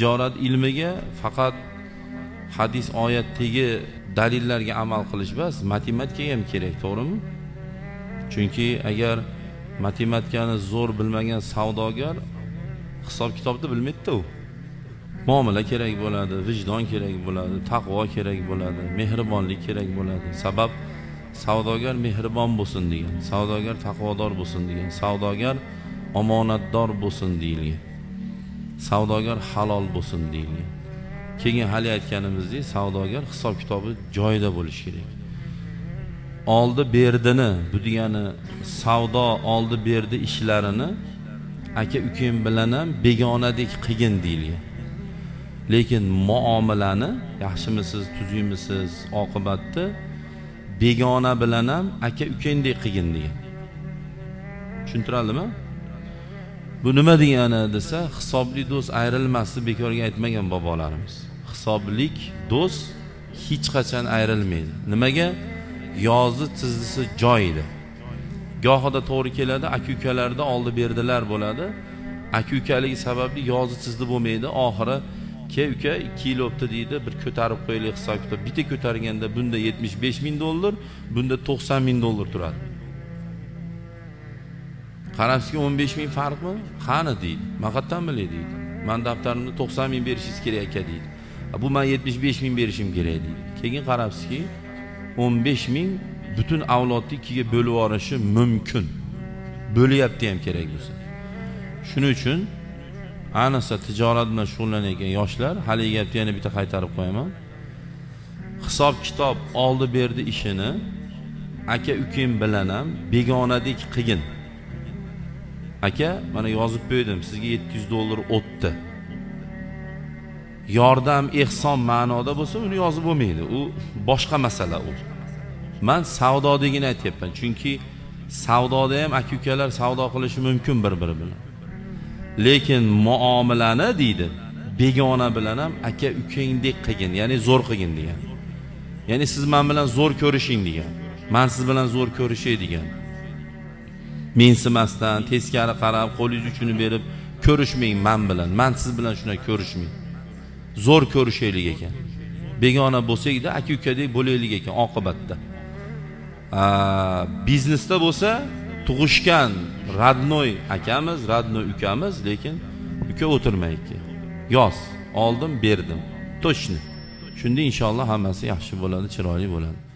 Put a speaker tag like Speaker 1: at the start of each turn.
Speaker 1: tijorat ilmiga faqat hadis oyatdagi dalillarga amal qilish emas matematika ham kerak to'g'rimi? Chunki agar matematikani zo'r bilmagan savdogar hisob kitobni bilmaydida u muomala kerak bo'ladi vijdon kerak bo'ladi taqvo kerak bo'ladi mehribonlik kerak bo'ladi. Sabab savdogar mehribon bo'lsin degan savdogar taqvodor bo'lsin degan savdogar omonatdor bo'lsin deyilgan. Savdogar halol bo'lsin deyilgan. Keyin hali aytganimizdek savdogar hisob kitobi joyida bo'lishi kerak. Oldi berdini bu degani savdo oldi berdi ishlarini aka ukam bilan ham begonadek qilgin deyilgan. Lekin muomalani yaxshimisiz tuzukmisiz oqibatda begona bilan ham aka ukangdek qilgin degan. Tushuntiradimi? Bu nima degani desa hisobli do'st ayrilmasni bekorga aytmagan bobolarimiz. Hisoblik do'st hech qachon ayrilmaydi. Nimaga? Yozi tizzisi joyida gohida to'g'ri keladi aka ukalarda oldi berdilar bo'ladi. Aka ukaligi sababli yozi tizdi bo'lmaydi. Oxiri ke uka ikki yil o'tdi deydi bir ko'tarib qo'yaylik hisob kitob bitta ko'targanda bunda yetmish besh ming dollar bunda to'qson ming dollar turadi. Qarabsizki o'n besh ming farqmi? Qani deydi. Man qayerdan bilay deydi. Man daftarimni to'qson ming berishingiz kerak aka deydi. Bu man yetmish besh ming berishim kerak deydi. Keyin qarabsizki o'n besh ming butun avlodni ikkiga bo'lib yuborishi mumkin. Bo'lyapti ham kerak bo'lsa. Shuning uchun ayniqsa tijorat bilan shug'ullanayotgan yoshlar haligi gapni yana bitta qaytarib qo'yaman. Hisob kitob oldi berdi ishini. Aka ukang bilan ham begonadek qilgin aka mana yozib qo'ydim sizga yetti yuz dollar o'tdi. Yordam ehson ma'noda bo'lsa uni yozib bo'lmaydi. U boshqa masala u. Man savdodagini aytyapman chunki savdoda ham aka ukalar savdo qilishi mumkin bir biri bilan lekin muomalani deydi begona bilan ham aka ukangdek qilgin ya'ni zo'r qilgin degan. Ya'ni siz man bilan zo'r ko'rishing degan man siz bilan zo'r ko'rishay degan. Mensimasdan teskari qarab qo'lingiz uchini berib ko'rishmang man bilan. Man siz bilan shunday ko'rishmang. Zo'r ko'rishaylik ekan. Begona bo'lsakda aka ukadek bo'laylik ekan oqibatda. Biznesda bo'lsa tug'ishgan radnoy akamiz radnoy ukamiz lekin uka o'tirmaydi. Yoz oldim berdim. Точно shunda inshaalloh hammasi yaxshi bo'ladi chiroyli bo'ladi.